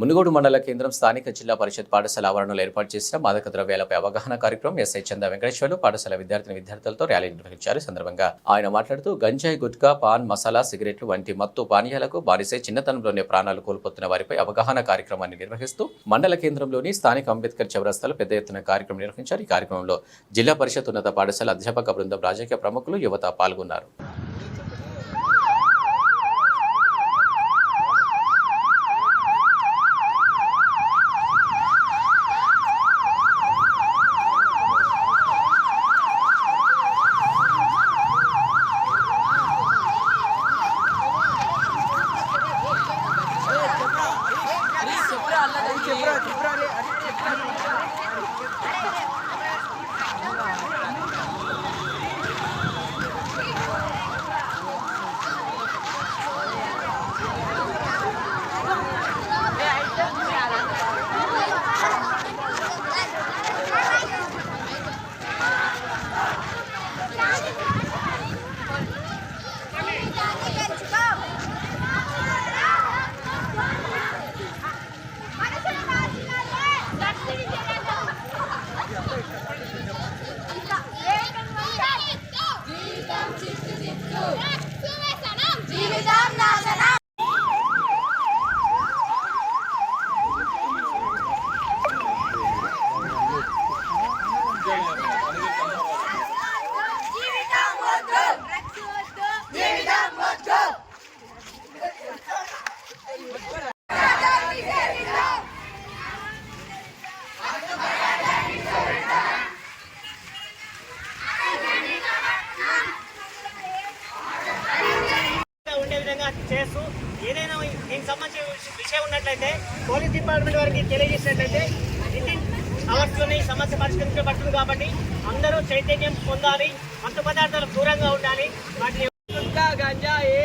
మునుగోడు మండల కేంద్రం స్థానిక జిల్లా పరిషత్ పాఠశాల ఆవరణలో ఏర్పాటు చేసిన మాదక ద్రవ్యాలపై అవగాహన కార్యక్రమం ఎస్ఐ చంద వెంకటేశ్వర్లు పాఠశాల విద్యార్థిని విద్యార్థులతో ర్యాలీ నిర్వహించారు. సందర్భంగా ఆయన మాట్లాడుతూ గంజాయి గుట్కా పాన్ మసాలా సిగరెట్లు వంటి మత్తు పానీయాలకు బానిసే చిన్నతనంలోనే ప్రాణాలు కోల్పోతున్న వారిపై అవగాహన కార్యక్రమాన్ని నిర్వహిస్తూ మండల కేంద్రంలోని స్థానిక అంబేద్కర్ చౌరస్తాలో పెద్ద ఎత్తున కార్యక్రమం నిర్వహించారు. ఈ కార్యక్రమంలో జిల్లా పరిషత్ ఉన్నత పాఠశాల అధ్యాపక బృందం రాజకీయ ప్రముఖులు యువత పాల్గొన్నారు. ఏదైనా దీనికి సంబంధించిన విషయం ఉన్నట్లయితే పోలీస్ డిపార్ట్మెంట్ వారికి తెలియజేసినట్లయితే వితిన్ అవర్స్లోనే ఈ సమస్య పరిష్కరించబడుతుంది కాబట్టి అందరూ చైతన్యం పొందాలి మత్తు పదార్థాలకు దూరంగా ఉండాలి వాటిని గంజాయి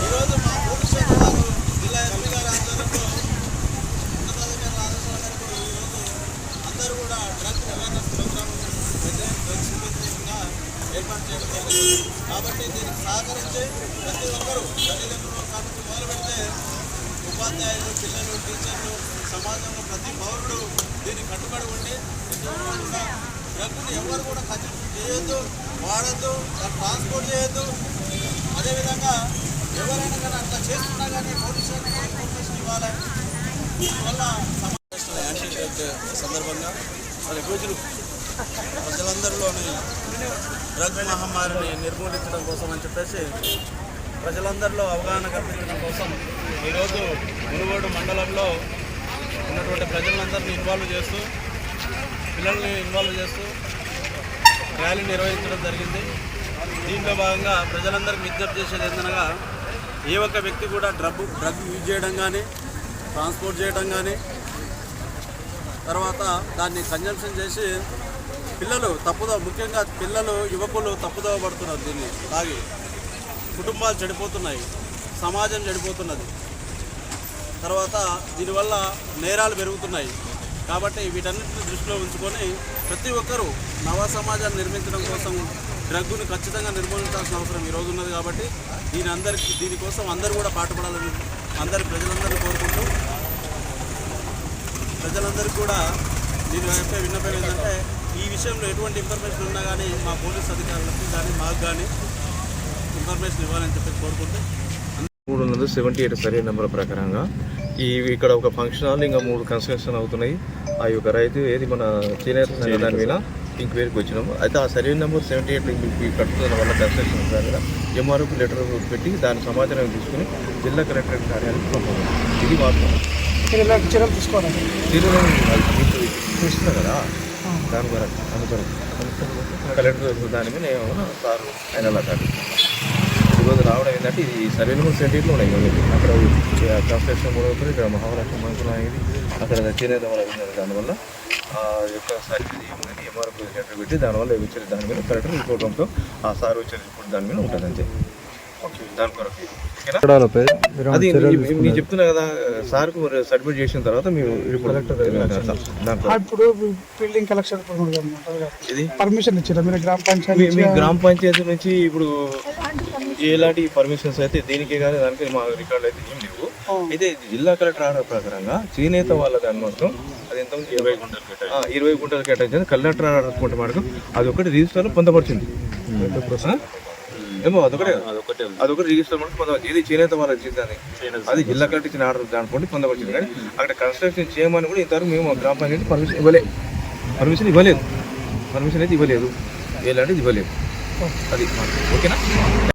ఈరోజు మా పోలీస్ శాఖ వారు జిల్లా ఎస్పీ గారి ఆధ్వర్యంలో ఉన్నతాధికారుల ఆదేశాల మేరకు ఈరోజు అందరూ కూడా డ్రగ్ అవేర్నెస్ ప్రోగ్రామ్ డ్రగ్స్ వ్యతిరేకంగా ఏర్పాటు చేయడం కాబట్టి దీనికి సహకరించి ప్రతి ఒక్కరూ తల్లిదండ్రులు కాబట్టి మొదలు పెడితే ఉపాధ్యాయులు పిల్లలు టీచర్లు సమాజంలో ప్రతి పౌరుడు దీనికి కట్టుబడి ఉండి ప్రతి కూడా డ్రగ్ని ఎవరు కూడా ఖర్చు చేయొద్దు వాడద్దు ట్రాన్స్పోర్ట్ చేయొద్దు. అదేవిధంగా ఎవరైనా కానీ అట్లా చేస్తున్నా కానీ పోలీసు ఇన్ఫర్మేషన్ ఇవ్వాలి. దీనివల్ల సమావేశంలో సందర్భంగా మరి రోజులు ప్రజలందరిలోని డ్రగ్ మహమ్మారిని నిర్మూలించడం కోసం అని చెప్పేసి ప్రజలందరిలో అవగాహన కల్పించడం కోసం ఈరోజు మునుగోడు మండలంలో ఉన్నటువంటి ప్రజలందరినీ ఇన్వాల్వ్ చేస్తూ పిల్లల్ని ఇన్వాల్వ్ చేస్తూ ర్యాలీ నిర్వహించడం జరిగింది. దీంట్లో భాగంగా ప్రజలందరికీ విజ్ఞప్తి చేసేది ఏంటనగా ఏ ఒక్క వ్యక్తి కూడా డ్రగ్ డ్రగ్ యూజ్ చేయడం కానీ ట్రాన్స్పోర్ట్ చేయడం కానీ తర్వాత దాన్ని కన్జంప్షన్ చేసి పిల్లలు తప్పుదో ముఖ్యంగా పిల్లలు యువకులు తప్పుదోవ పడుతున్నారు దీన్ని. తాగి కుటుంబాలు చెడిపోతున్నాయి సమాజం చెడిపోతున్నది. తర్వాత దీనివల్ల నేరాలు పెరుగుతున్నాయి. కాబట్టి వీటన్నిటిని దృష్టిలో ఉంచుకొని ప్రతి ఒక్కరూ నవ సమాజాన్ని నిర్మించడం కోసం డ్రగ్గును ఖచ్చితంగా నిర్మూలించాల్సిన అవసరం ఈ రోజు ఉన్నది కాబట్టి దీని అందరికి దీనికోసం అందరూ కూడా పాటుపడాలని అందరి ప్రజలందరినీ కోరుకుంటూ ప్రజలందరికీ కూడా దీని వైపు విన్నపం ఏంటంటే ఈ విషయంలో ఎటువంటి ఇన్ఫర్మేషన్ ఉన్నా కానీ మా పోలీస్ అధికారులకు కానీ మాకు కానీ ఇన్ఫర్మేషన్ ఇవ్వాలని చెప్పి కోరుకుంటూ మూడు వందల సెవెంటీ ఎయిట్ సర్వే నెంబర్ ప్రకారంగా ఈ ఇక్కడ ఒక ఫంక్షన్ హాల్ ఇంకా మూడు కన్స్ట్రక్షన్ అవుతున్నాయి. ఆ యొక్క రైతు ఏది మన చేనేత దాని మీద ఇంక్వైరీకి వచ్చినాము. అయితే ఆ సర్వే నెంబర్ సెవెంటీ ఎయిట్ కట్టుతున్న వల్ల కన్స్ట్రక్షన్ దగ్గర ఎంఆర్ఓకి లెటర్ పెట్టి దాని సమాచారం తీసుకుని జిల్లా కలెక్టరేట్ కార్యాలయానికి పంపాము ఇది వాస్తవం. తీరులో చూస్తున్నా కదా? దాని కొరకు అందుకొరకు కలెక్టర్ దాని మీద ఏమన్నా సార్ ఆయన ఈరోజు రావడం ఏంటంటే ఇది సర్వేలు నెంబర్ సెంటీలో ఉన్నాయి అక్కడ కన్స్ట్రక్షన్ కూడా అవుతుంది ఇక్కడ మహాలక్ష్మి మంత్రులు అనేది అక్కడ చేనేత వాళ్ళు దానివల్ల ఆ యొక్క సర్వీస్ ఏమైంది ఎంఆర్ఓ లెటర్ పెట్టి దానివల్ల వచ్చే దాని మీద కలెక్టర్ రిపోర్ట్తో ఆ సార్ వచ్చే రిపోర్ట్ దాని మీద ఉంటుంది అంతే అది మీరు చెప్తున్నా కదా సార్కు సబ్మిట్ చేసిన తర్వాత దాంట్లో ఇప్పుడు బిల్డింగ్ కలెక్షన్ ఇది పర్మిషన్ ఇచ్చారా? మీరు గ్రామ పంచాయతీ మీ గ్రామ పంచాయతీ నుంచి ఇప్పుడు ఎలాంటి పర్మిషన్స్ అయితే దీనికి కానీ దానికి మా రికార్డులు అయితే ఏం లేవు. అయితే జిల్లా కలెక్టర్ ఆర్డర్ ప్రకారంగా చేనేత వాళ్ళ దాని మొత్తం అది ఎంత ఉంది? ఇరవై గుంటలు ఆ, ఇరవై గుంటలు కేటాయించింది. కలెక్టర్ ఆర్డర్ మనకు అది ఒకటి రిజిస్టర్లో పొందపరిచింది? ఏమో అదొకటే. అదొకటి అదొకటి రిజిస్టర్ మనకు ఇది చేనేత వాళ్ళకి ఇచ్చింది దాన్ని అది జిల్లా కలెక్టర్ ఇచ్చిన ఆర్డర్ దాని పొందపరిచింది కానీ అక్కడ కన్స్ట్రక్షన్ చేయమని కూడా ఇంతవరకు మేము గ్రామ పంచాయతీ పర్మిషన్ ఇవ్వలేదు పర్మిషన్ ఇవ్వలేదు. పర్మిషన్ అయితే ఇవ్వలేదు. ఎలాంటిది ఇవ్వలేదు. అది ఓకేనా?